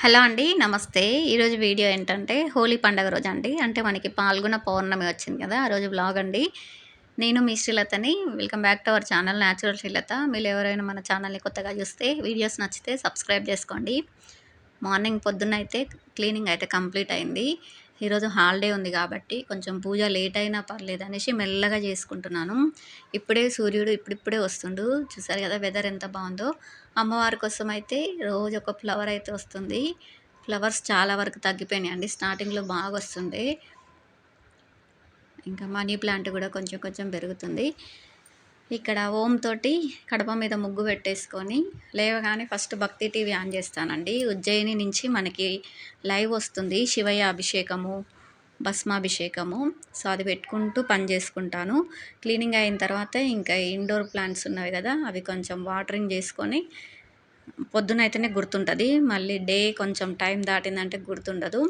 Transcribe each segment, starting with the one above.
Hello అండి నమస్తే. ఈరోజు వీడియో ఏంటంటే హోలీ పండగ రోజు అండి అంటే మనకి పాల్గొన పౌర్ణమి వచ్చింది కదా ఆ రోజు బ్లాగ్ అండి. నేను మీ శ్రీలతని. Welcome back to our channel natural Srilatha. మీరు ఎవరైనా మన ఛానల్ని కొత్తగా చూస్తే వీడియోస్ నచ్చితే సబ్స్క్రైబ్ చేసుకోండి. మార్నింగ్ పొద్దున్న అయితే క్లీనింగ్ అయితే కంప్లీట్ అయింది. ఈరోజు హాలిడే ఉంది కాబట్టి కొంచెం పూజ లేట్ అయినా పర్లేదు అనేసి మెల్లగా చేసుకుంటున్నాను. ఇప్పుడే సూర్యుడు ఇప్పుడిప్పుడే వస్తుండు. చూసారు కదా వెదర్ ఎంత బాగుందో. అమ్మవారి కోసం అయితే రోజు ఒక ఫ్లవర్ అయితే వస్తుంది. ఫ్లవర్స్ చాలా వరకు తగ్గిపోయినాయి అండి. స్టార్టింగ్లో బాగా వస్తుండే. ఇంకా మనీ ప్లాంట్ కూడా కొంచెం కొంచెం పెరుగుతుంది. ఇక్కడ ఓం తోటి కడప మీద ముగ్గు పెట్టేసుకొని లేవగానే ఫస్ట్ భక్తి టీవీ ఆన్ చేస్తానండి. ఉజ్జయిని నుంచి మనకి లైవ్ వస్తుంది. శివయ్య అభిషేకము భస్మాభిషేకము. సో అది పెట్టుకుంటూ పని చేసుకుంటాను. క్లీనింగ్ అయిన తర్వాత ఇంకా ఇండోర్ ప్లాంట్స్ ఉన్నవి కదా అవి కొంచెం వాటరింగ్ చేసుకొని పొద్దున అయితేనే గుర్తుంటుంది. మళ్ళీ డే కొంచెం టైం దాటిందంటే గుర్తుండదు.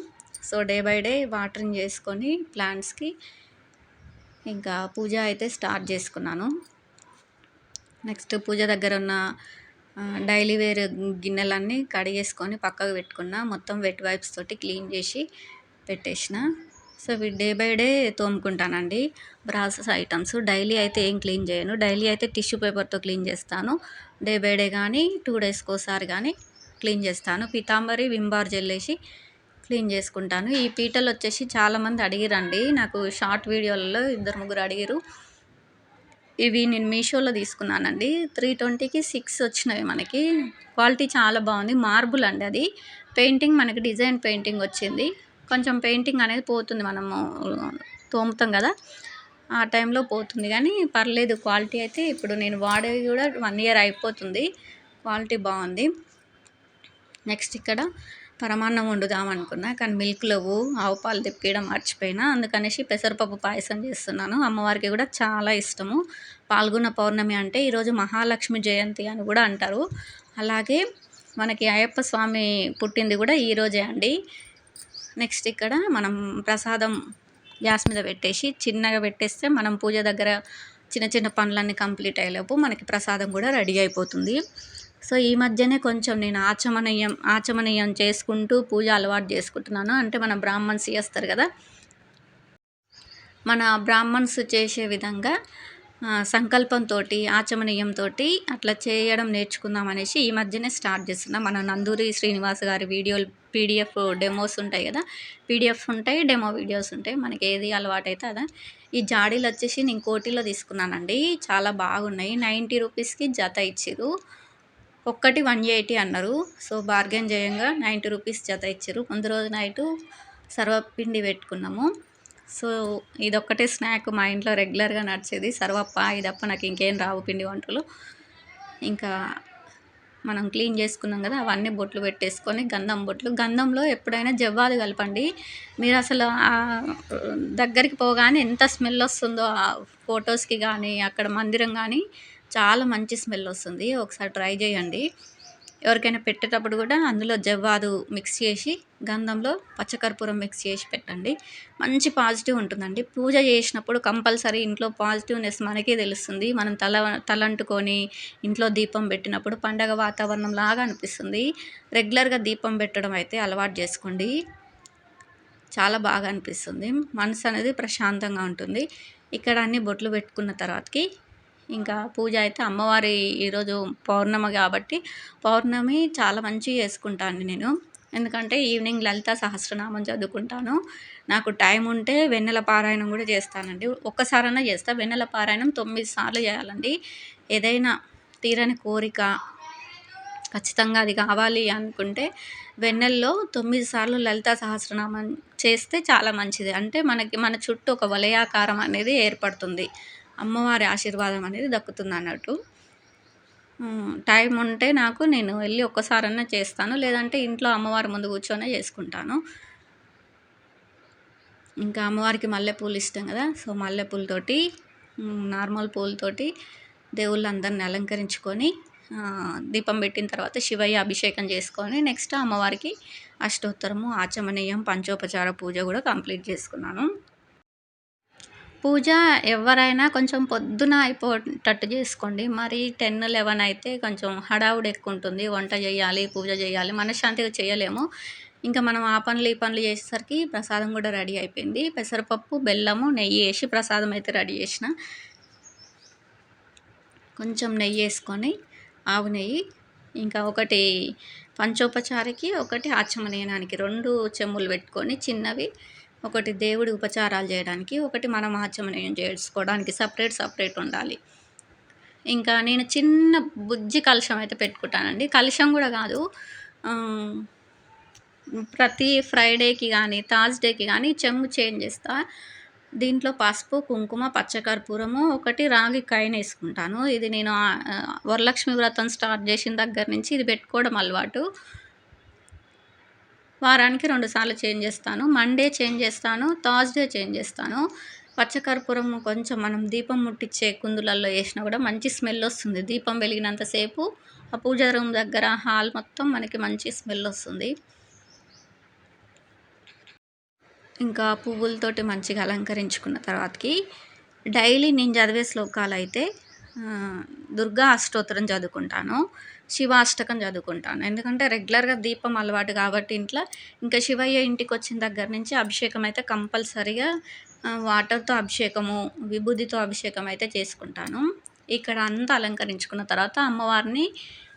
So day by day watering చేసుకొని ప్లాంట్స్కి ఇంకా పూజ అయితే స్టార్ట్ చేసుకున్నాను. నెక్స్ట్ పూజ దగ్గర ఉన్న డైలీ వేర్ గిన్నెలన్నీ కడిగేసుకొని పక్కకు పెట్టుకున్న మొత్తం వెట్ వైప్స్ తోటి క్లీన్ చేసి పెట్టేసిన. సో ఇవి day by day తోముకుంటానండి. Brasses items. Daily అయితే ఏం క్లీన్ చేయను. డైలీ అయితే టిష్యూ పేపర్తో క్లీన్ చేస్తాను. డే బై డే కానీ టూ డేస్కి ఒకసారి కానీ క్లీన్ చేస్తాను. పితాంబరి వింబార్ జెల్లేసి క్లీన్ చేసుకుంటాను. ఈ పీటలు వచ్చేసి చాలామంది అడిగిరండి. నాకు షార్ట్ వీడియోలలో ఇద్దరు ముగ్గురు అడిగిరు ఇవి నేను మీషోలో తీసుకున్నానండి. త్రీ ట్వంటీకి సిక్స్ వచ్చినవి మనకి. క్వాలిటీ చాలా బాగుంది. మార్బుల్ అండి అది. పెయింటింగ్ మనకి డిజైన్ పెయింటింగ్ వచ్చింది. కొంచెం పెయింటింగ్ అనేది పోతుంది మనము తోముతాం కదా. ఆ టైంలో పోతుంది కానీ పర్లేదు క్వాలిటీ అయితే ఇప్పుడు నేను వాడేవి కూడా వన్ ఇయర్ అయిపోతుంది. క్వాలిటీ బాగుంది. నెక్స్ట్ ఇక్కడ పరమాన్నం వండుదాం అనుకున్నా కానీ మిల్క్ లేవు ఆవు పాలు తెప్పియడం మర్చిపోయినా అందుకనేసి పెసరపప్పు పాయసం చేస్తున్నాను. అమ్మవారికి కూడా చాలా ఇష్టము. పాల్గొన్న పౌర్ణమి అంటే ఈరోజు మహాలక్ష్మి జయంతి అని కూడా అంటారు. అలాగే మనకి అయ్యప్ప స్వామి పుట్టింది కూడా ఈరోజే అండి. నెక్స్ట్ ఇక్కడ మనం ప్రసాదం గ్యాస్ మీద పెట్టేసి చిన్నగా పెట్టేస్తే మనం పూజ దగ్గర చిన్న చిన్న పనులన్నీ కంప్లీట్ అయ్యేలోపు మనకి ప్రసాదం కూడా రెడీ అయిపోతుంది. సో ఈ మధ్యనే కొంచెం నేను ఆచమనీయం ఆచమనీయం చేసుకుంటూ పూజ అలవాటు చేసుకుంటున్నాను. అంటే మన బ్రాహ్మణ్స్ చేస్తారు కదా? మన బ్రాహ్మణ్స్ చేసే విధంగా సంకల్పంతో ఆచమనీయంతో అట్లా చేయడం నేర్చుకుందాం అనేసి ఈ మధ్యనే స్టార్ట్ చేస్తున్నాం. మన నందూరి శ్రీనివాస్ గారి వీడియోలు పీడిఎఫ్ డెమోస్ ఉంటాయి కదా? పీడిఎఫ్ ఉంటాయి డెమో వీడియోస్ ఉంటాయి. మనకి ఏది అలవాటైతే అదే. అదా ఈ జాడీలు వచ్చేసి నేను కోటిలో తీసుకున్నానండి. చాలా బాగున్నాయి. నైంటీ రూపీస్కి జత ఇచ్చిరు ఒక్కటి వన్ ఎయిటీ అన్నారు. సో బార్గెన్ చేయంగా నైంటీ రూపీస్ జత ఇచ్చారు. ముందు రోజు నైటు సర్వపిండి పెట్టుకున్నాము. సో ఇదొక్కటే స్నాక్ మా ఇంట్లో రెగ్యులర్గా నడిచేది. సర్వప్ప ఇదప్ప నాకు ఇంకేం రావు పిండి వంటలు. ఇంకా మనం క్లీన్ చేసుకున్నాం కదా అవన్నీ బొట్లు పెట్టేసుకొని గంధం బొట్లు. గంధంలో ఎప్పుడైనా జవ్వాలు కలపండి. మీరు అసలు దగ్గరికి పోగానే ఎంత స్మెల్ వస్తుందో ఆ ఫొటోస్కి కానీ అక్కడ మందిరం కానీ చాలా మంచి స్మెల్ వస్తుంది. ఒకసారి ట్రై చేయండి. ఎవరికైనా పెట్టేటప్పుడు కూడా అందులో జవ్వాదు మిక్స్ చేసి గంధంలో పచ్చకర్పూరం మిక్స్ చేసి పెట్టండి. మంచి పాజిటివ్ ఉంటుందండి. పూజ చేసినప్పుడు కంపల్సరీ ఇంట్లో పాజిటివ్నెస్ మనకే తెలుస్తుంది. మనం తల తలంటుకొని ఇంట్లో దీపం పెట్టినప్పుడు పండగ వాతావరణం లాగా అనిపిస్తుంది. రెగ్యులర్గా దీపం పెట్టడం అయితే అలవాటు చేసుకోండి. చాలా బాగా అనిపిస్తుంది. మనసు అనేది ప్రశాంతంగా ఉంటుంది. ఇక్కడ అన్ని బొట్లు పెట్టుకున్న తర్వాతకి ఇంకా పూజ అయితే అమ్మవారి ఈరోజు పౌర్ణమి కాబట్టి పౌర్ణమి చాలా మంచిగా చేసుకుంటాను నేను. ఎందుకంటే ఈవినింగ్ లలిత సహస్రనామం చదువుకుంటాను. నాకు టైం ఉంటే వెన్నెల పారాయణం కూడా చేస్తానండి. ఒక్కసారైనా చేస్తా. వెన్నెల పారాయణం తొమ్మిది సార్లు చేయాలండి. ఏదైనా తీరని కోరిక ఖచ్చితంగా అది కావాలి అనుకుంటే వెన్నెల్లో తొమ్మిది సార్లు లలిత సహస్రనామం చేస్తే చాలా మంచిది. అంటే మనకి మన చుట్టూ ఒక వలయాకారం అనేది ఏర్పడుతుంది. అమ్మవారి ఆశీర్వాదం అనేది దక్కుతుంది అన్నట్టు. టైం ఉంటే నాకు నేను వెళ్ళి ఒక్కసారన్నా చేస్తాను లేదంటే ఇంట్లో అమ్మవారి ముందు కూర్చొనే చేసుకుంటాను. ఇంకా అమ్మవారికి మల్లెపూలు ఇష్టం కదా సో మల్లెపూలతోటి నార్మల్ పూలతోటి దేవుళ్ళందరిని అలంకరించుకొని దీపం పెట్టిన తర్వాత శివయ్య అభిషేకం చేసుకొని నెక్స్ట్ అమ్మవారికి అష్టోత్తరము ఆచమనీయం పంచోపచార పూజ కూడా కంప్లీట్ చేసుకున్నాను. పూజ ఎవరైనా కొంచెం పొద్దున అయిపోయేటట్టు చేసుకోండి. మరి టెన్ లెవెన్ అయితే కొంచెం హడావుడి ఎక్కువ ఉంటుంది. వంట చేయాలి పూజ చేయాలి మనశ్శాంతిగా చేయలేము. ఇంకా మనం ఆ పనులు ఈ పనులు చేసేసరికి ప్రసాదం కూడా రెడీ అయిపోయింది. పెసరపప్పు బెల్లము నెయ్యి వేసి ప్రసాదం అయితే రెడీ చేసిన. కొంచెం నెయ్యి వేసుకొని ఆవు నెయ్యి ఇంకా ఒకటి పంచోపచారికి ఒకటి ఆచమనయనానికి రెండు చెమ్ములు పెట్టుకొని చిన్నవి ఒకటి దేవుడి ఉపచారాలు చేయడానికి ఒకటి మనం ఆచమనయం చేసుకోవడానికి సపరేట్ సపరేట్ ఉండాలి. ఇంకా నేను చిన్న బుజ్జి కలుషం అయితే పెట్టుకుంటానండి. కలుషం కూడా కాదు ప్రతి ఫ్రైడేకి కానీ థర్స్డేకి కానీ చెమ్ము చేంజ్ చేస్తా. దీంట్లో పసుపు కుంకుమ పచ్చకర్పూరము ఒకటి రాగి కాయిన్ వేసుకుంటాను. ఇది నేను వరలక్ష్మి వ్రతం స్టార్ట్ చేసిన దగ్గర నుంచి ఇది పెట్టుకోవడం అలవాటు. వారానికి రెండుసార్లు చేంజ్ చేస్తాను. మండే చేంజ్ చేస్తాను. థర్స్డే చేంజ్ చేస్తాను. పచ్చకర్పూరం కొంచెం మనం దీపం ముట్టించే కుందులలో వేసినా కూడా మంచి స్మెల్ వస్తుంది. దీపం వెలిగినంతసేపు ఆ పూజ రూమ్ దగ్గర హాల్ మొత్తం మనకి మంచి స్మెల్ వస్తుంది. ఇంకా పువ్వులతోటి మంచిగా అలంకరించుకున్న తర్వాతకి డైలీ నేను చదివే శ్లోకాలు అయితే దుర్గా అష్టోత్తరం చదువుకుంటాను. శివాష్టకం చదువుకుంటాను. ఎందుకంటే రెగ్యులర్గా దీపం అలవాటు కాబట్టి ఇంట్లో ఇంకా శివయ్య ఇంటికి వచ్చిన దగ్గర నుంచి అభిషేకం అయితే కంపల్సరిగా వాటర్తో అభిషేకము విభూదితో అభిషేకం అయితే చేసుకుంటాను. ఇక్కడ అంతా అలంకరించుకున్న తర్వాత అమ్మవారిని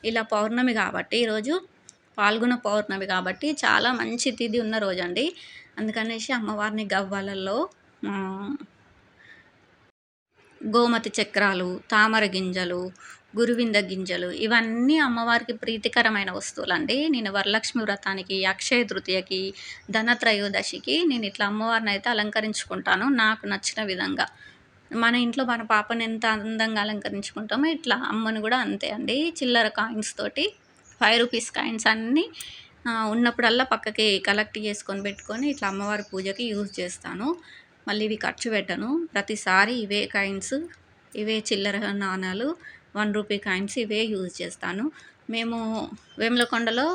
ఇలా పౌర్ణమి కాబట్టి ఈరోజు పాల్గొన పౌర్ణమి కాబట్టి చాలా మంచి తిథి ఉన్న రోజు అండి అందుకనేసి అమ్మవారిని గవ్వలలో గోమతి చక్రాలు తామర గింజలు గురువింద గింజలు ఇవన్నీ అమ్మవారికి ప్రీతికరమైన వస్తువులండి. నేను వరలక్ష్మి వ్రతానికి అక్షయ తృతీయకి ధనత్రయోదశికి నేను ఇట్లా అమ్మవారిని అయితే అలంకరించుకుంటాను నాకు నచ్చిన విధంగా. మన ఇంట్లో మన పాపని ఎంత అందంగా అలంకరించుకుంటామో ఇట్లా అమ్మను కూడా అంతే అండి. చిల్లర కాయిన్స్ తోటి ఫైవ్ రూపీస్ కాయిన్స్ అన్నీ ఉన్నప్పుడల్లా పక్కకి కలెక్ట్ చేసుకొని పెట్టుకొని ఇట్లా అమ్మవారి పూజకి యూజ్ చేస్తాను. మళ్ళీ ఇవి ఖర్చు పెట్టను. ప్రతిసారి ఇవే కాయిన్స్ ఇవే చిల్లర నాణాలు వన్ రూపీ కాయిన్స్ ఇవే యూజ్ చేస్తాను. మేము వేములకొండలో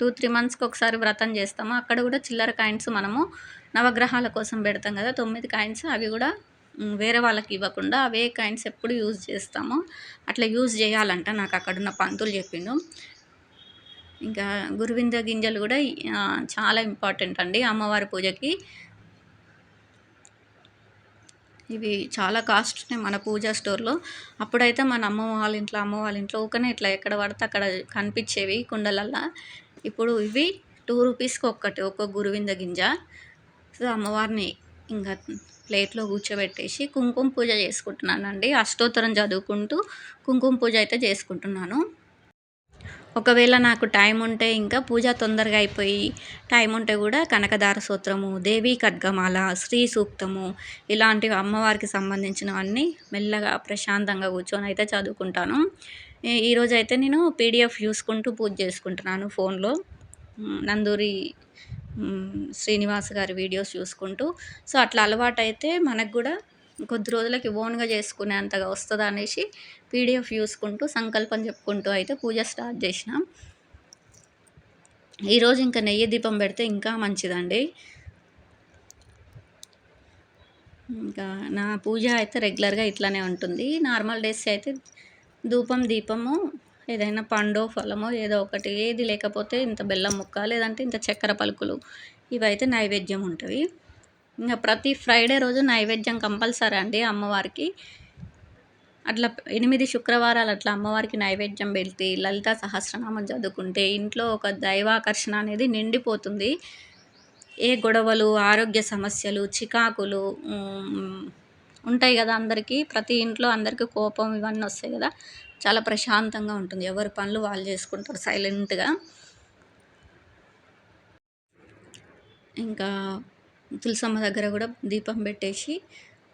టూ త్రీ మంత్స్కి ఒకసారి వ్రతం చేస్తాము. అక్కడ కూడా చిల్లర కాయిన్స్ మనము నవగ్రహాల కోసం పెడతాం కదా తొమ్మిది కాయిన్స్ అవి కూడా వేరే వాళ్ళకి ఇవ్వకుండా అవే కాయిన్స్ ఎప్పుడు యూజ్ చేస్తాము. అట్లా యూజ్ చేయాలంట నాకు అక్కడున్న పంతులు చెప్పిండు. ఇంకా గురువింద గింజలు కూడా చాలా ఇంపార్టెంట్ అండి అమ్మవారి పూజకి. ఇవి చాలా కాస్ట్ మన పూజా స్టోర్లో. అప్పుడైతే మన అమ్మ వాళ్ళ ఇంట్లో అమ్మ వాళ్ళ ఇంట్లో ఊకనే ఇట్లా ఎక్కడ పడితే అక్కడ కనిపించేవి కుండలల్లో. ఇప్పుడు ఇవి టూ రూపీస్కి ఒక్కటి ఒక్క గురువింద గింజ. సో అమ్మవారిని ఇంకా ప్లేట్లో కూర్చోబెట్టేసి కుంకుమ పూజ చేసుకుంటున్నానండి. అష్టోత్తరం చదువుకుంటూ కుంకుమ పూజ అయితే చేసుకుంటున్నాను. ఒకవేళ నాకు టైం ఉంటే ఇంకా పూజ తొందరగా అయిపోయి టైం ఉంటే కూడా కనకదార సూత్రము దేవీ ఖడ్గమాల శ్రీ సూక్తము ఇలాంటివి అమ్మవారికి సంబంధించినవన్నీ మెల్లగా ప్రశాంతంగా కూర్చొని అయితే చదువుకుంటాను. ఈరోజు అయితే నేను పీడిఎఫ్ చూసుకుంటూ పూజ చేసుకుంటున్నాను ఫోన్లో. నందూరి శ్రీనివాస్ గారి వీడియోస్ చూసుకుంటూ. సో అట్లా అలవాటు అయితే మనకు కూడా కొద్ది రోజులకి ఓన్గా చేసుకునే అంతగా వస్తుందా అనేసి పీడిఎఫ్ చూసుకుంటూ సంకల్పం చెప్పుకుంటూ అయితే పూజ స్టార్ట్ చేసినాం. ఈరోజు ఇంకా నెయ్యి దీపం పెడితే ఇంకా మంచిదండి. ఇంకా నా పూజ అయితే రెగ్యులర్గా ఇట్లానే ఉంటుంది. నార్మల్ డేస్ అయితే ధూపం దీపము ఏదైనా పండో ఫలమో ఏదో ఒకటి ఏది లేకపోతే ఇంత బెల్లం ముక్క లేదంటే ఇంత చక్కెర పలుకులు ఇవైతే నైవేద్యం ఉంటుంది. ఇంకా ప్రతి ఫ్రైడే రోజు నైవేద్యం కంపల్సరీ అండి అమ్మవారికి. అట్లా ఎనిమిది శుక్రవారాలు అట్లా అమ్మవారికి నైవేద్యం పెడితే లలిత సహస్రనామం చదువుకుంటే ఇంట్లో ఒక దైవాకర్షణ అనేది నిండిపోతుంది. ఏ గొడవలు ఆరోగ్య సమస్యలు చికాకులు ఉంటాయి కదా అందరికీ. ప్రతి ఇంట్లో అందరికీ కోపం ఇవన్నీ వస్తాయి కదా. చాలా ప్రశాంతంగా ఉంటుంది. ఎవరి పనులు వాళ్ళు చేసుకుంటారు సైలెంట్గా. ఇంకా తులసమ్మ దగ్గర కూడా దీపం పెట్టేసి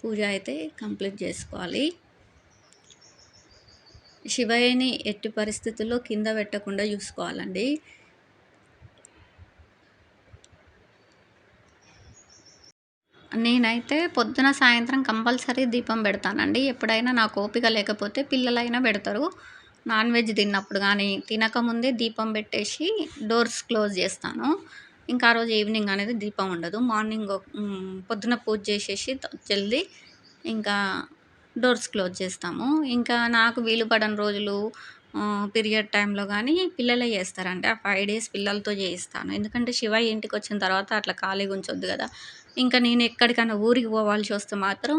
పూజ అయితే కంప్లీట్ చేసుకోవాలి. శివయ్యని ఎట్టి పరిస్థితుల్లో కింద పెట్టకుండా చూసుకోవాలండి. నేనైతే పొద్దున సాయంత్రం కంపల్సరీ దీపం పెడతానండి. ఎప్పుడైనా నాకు ఓపిక లేకపోతే పిల్లలైనా పెడతారు. నాన్ వెజ్ తిన్నప్పుడు కానీ తినకముందే దీపం పెట్టేసి డోర్స్ క్లోజ్ చేస్తాను. ఇంకా ఆ రోజు ఈవినింగ్ అనేది దీపం ఉండదు. మార్నింగ్ పొద్దున పూజ చేసేసి జల్దీ ఇంకా డోర్స్ క్లోజ్ చేస్తాము. ఇంకా నాకు వీలు పడని రోజులు పీరియడ్ టైంలో కానీ పిల్లలే చేస్తారంటే ఆ ఫైవ్ డేస్ పిల్లలతో చేయిస్తాను. ఎందుకంటే శివ ఇంటికి వచ్చిన తర్వాత అట్లా ఖాళీగా ఉంచొద్దు కదా. ఇంకా నేను ఎక్కడికైనా ఊరికి పోవాల్సి వస్తే మాత్రం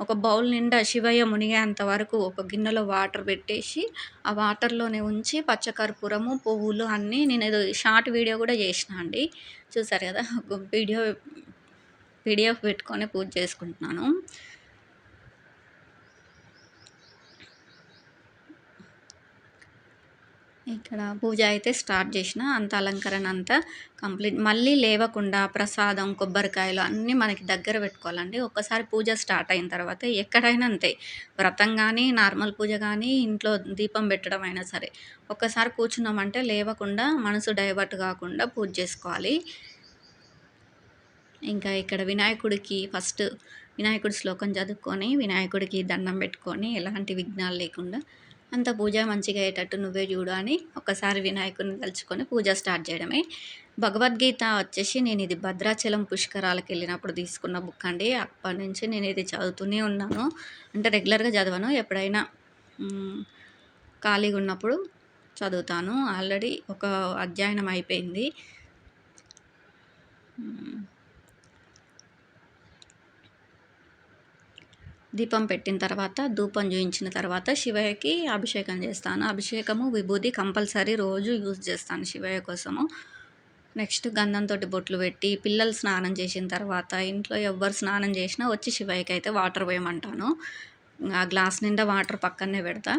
ఒక బౌల్ నిండా శివయ్య మునిగేంత వరకు ఒక గిన్నెలో వాటర్ పెట్టేసి ఆ వాటర్లోనే ఉంచి పచ్చకర్పూరము పువ్వులు అన్నీ నేను ఏదో షార్ట్ వీడియో కూడా చేసిన అండి. చూసారు కదా ఒక వీడియో పీడిఎఫ్ పెట్టుకొని పూజ చేసుకుంటున్నాను. ఇక్కడ పూజ అయితే స్టార్ట్ చేసిన అంత అలంకరణ అంతా కంప్లీట్. మళ్ళీ లేవకుండా ప్రసాదం కొబ్బరికాయలు అన్నీ మనకి దగ్గర పెట్టుకోవాలండి. ఒక్కసారి పూజ స్టార్ట్ అయిన తర్వాత ఎక్కడైనా అంతే. వ్రతం కానీ నార్మల్ పూజ కానీ ఇంట్లో దీపం పెట్టడం అయినా సరే. ఒక్కసారి కూర్చున్నామంటే లేవకుండా మనసు డైవర్ట్ కాకుండా పూజ చేసుకోవాలి. ఇంకా ఇక్కడ వినాయకుడికి ఫస్ట్ వినాయకుడి శ్లోకం చదువుకొని వినాయకుడికి దండం పెట్టుకొని ఎలాంటి విఘ్నాలు లేకుండా అంత పూజ మంచిగా అయ్యేటట్టు నువ్వే చూడు అని ఒకసారి వినాయకుడిని తలుచుకొని పూజ స్టార్ట్ చేయడమే. భగవద్గీత వచ్చేసి నేను ఇది భద్రాచలం పుష్కరాలకు వెళ్ళినప్పుడు తీసుకున్న బుక్ అండి. అప్పటి నుంచి నేను ఇది చదువుతూనే ఉన్నాను. అంటే రెగ్యులర్గా చదవను. ఎప్పుడైనా ఖాళీగా ఉన్నప్పుడు చదువుతాను. ఆల్రెడీ ఒక అధ్యయనం అయిపోయింది. దీపం పెట్టిన తర్వాత ధూపం చూయించిన తర్వాత శివయ్యకి అభిషేకం చేస్తాను. అభిషేకము విభూది కంపల్సరీ రోజు యూజ్ చేస్తాను శివయ్య కోసము. నెక్స్ట్ గంధంతో బొట్లు పెట్టి పిల్లలు స్నానం చేసిన తర్వాత ఇంట్లో ఎవ్వరు స్నానం చేసినా వచ్చి శివయ్యకి అయితే వాటర్ పోయమంటాను. ఆ గ్లాస్ నిండా వాటర్ పక్కనే పెడతా.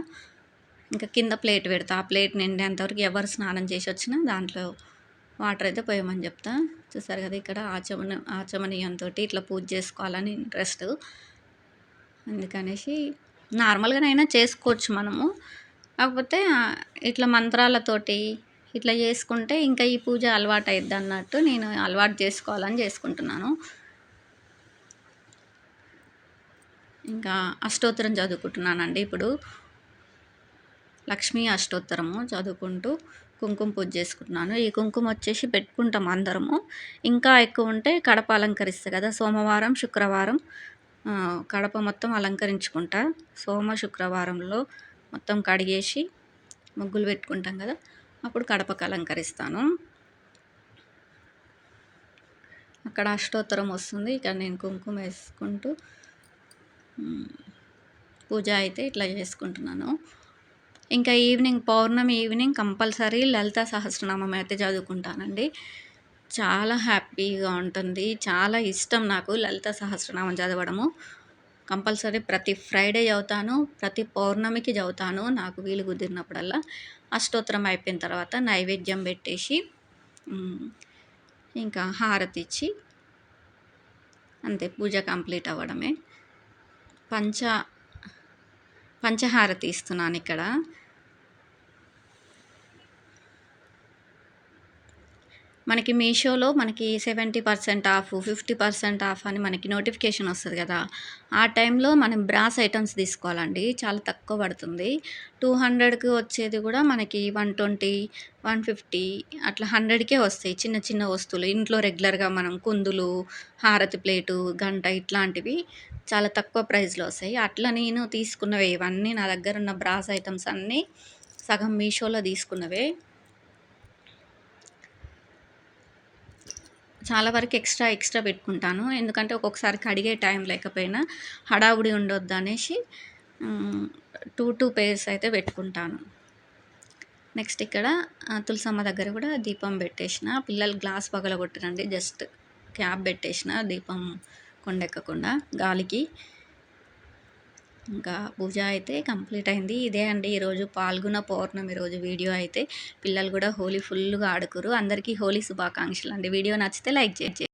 ఇంకా కింద ప్లేట్ పెడతా. ఆ ప్లేట్ నిండేంతవరకు ఎవరు స్నానం చేసి వచ్చినా దాంట్లో వాటర్ అయితే పోయమని చెప్తా. చూసారు కదా ఇక్కడ ఆచమన ఆచమనీయంతో ఇట్లా పూజ చేసుకోవాలని ఇంట్రెస్ట్. అందుకనేసి నార్మల్గానైనా చేసుకోవచ్చు మనము. కాకపోతే ఇట్లా మంత్రాలతోటి ఇట్లా చేసుకుంటే ఇంకా ఈ పూజ అలవాటు అయిద్ది అన్నట్టు నేను అలవాటు చేసుకోవాలని చేసుకుంటున్నాను. ఇంకా అష్టోత్తరం చదువుకుంటున్నానండి ఇప్పుడు. లక్ష్మీ అష్టోత్తరము చదువుకుంటూ కుంకుమ పూజ చేసుకుంటున్నాను. ఈ కుంకుమ వచ్చేసి పెట్టుకుంటాం అందరము. ఇంకా ఎక్కువ ఉంటే కడప అలంకరిస్తాయి కదా సోమవారం శుక్రవారం కడప మొత్తం అలంకరించుకుంటా. సోమ శుక్రవారంలో మొత్తం కడిగేసి ముగ్గులు పెట్టుకుంటాం కదా అప్పుడు కడపకు అలంకరిస్తాను. అక్కడ అష్టోత్తరం వస్తుంది ఇక్కడ నేను కుంకుమ వేసుకుంటూ పూజ అయితే ఇట్లా చేసుకుంటున్నాను. ఇంకా ఈవినింగ్ పౌర్ణమి ఈవినింగ్ కంపల్సరీ లలిత సహస్రనామం అయితే చదువుకుంటానండి. చాలా హ్యాపీగా ఉంటుంది. చాలా ఇష్టం నాకు లలిత సహస్రనామం చదవడము. కంపల్సరీ ప్రతి ఫ్రైడే చదువుతాను ప్రతి పౌర్ణమికి చదువుతాను నాకు వీలు కుదిరినప్పుడల్లా. అష్టోత్తరం అయిపోయిన తర్వాత నైవేద్యం పెట్టేసి ఇంకా హారతి ఇచ్చి అంతే పూజ కంప్లీట్ అవ్వడమే. పంచ పంచహారతి ఇస్తున్నాను ఇక్కడ. మనకి మీషోలో మనకి seventy percent off fifty percent off అని మనకి నోటిఫికేషన్ వస్తుంది కదా. ఆ టైంలో మనం బ్రాస్ ఐటమ్స్ తీసుకోవాలండి. చాలా తక్కువ పడుతుంది. టూ హండ్రెడ్కి వచ్చేది కూడా మనకి వన్ ట్వంటీ వన్ ఫిఫ్టీ అట్లా హండ్రెడ్కే వస్తాయి. చిన్న చిన్న వస్తువులు ఇంట్లో రెగ్యులర్గా మనం కుందులు హారతి ప్లేటు గంట ఇట్లాంటివి చాలా తక్కువ ప్రైస్లో వస్తాయి. అట్లా నేను తీసుకున్నవే ఇవన్నీ నా దగ్గర ఉన్న బ్రాస్ ఐటమ్స్ అన్నీ సగం మీషోలో తీసుకున్నవే. చాలా వరకు ఎక్స్ట్రా ఎక్స్ట్రా పెట్టుకుంటాను. ఎందుకంటే ఒక్కొక్కసారి కడిగే టైం లేకపోయినా హడావుడి ఉండొద్దు అనేసి టూ టూ పేర్స్ అయితే పెట్టుకుంటాను. నెక్స్ట్ ఇక్కడ తులసమ్మ దగ్గర కూడా దీపం పెట్టేసిన. పిల్లలు గ్లాస్ పగలగొట్టరండి జస్ట్ క్యాప్ పెట్టేసిన దీపం కొండెక్కకుండా గాలికి. ఇంకా పూజ అయితే కంప్లీట్ అయింది. ఇదే అండి ఈరోజు పాల్గొన పౌర్ణమి రోజు వీడియో అయితే. పిల్లలు కూడా హోలీ ఫుల్గా ఆడుకురు. అందరికీ హోలీ శుభాకాంక్షలు అండి వీడియో నచ్చితే లైక్ చేయండి.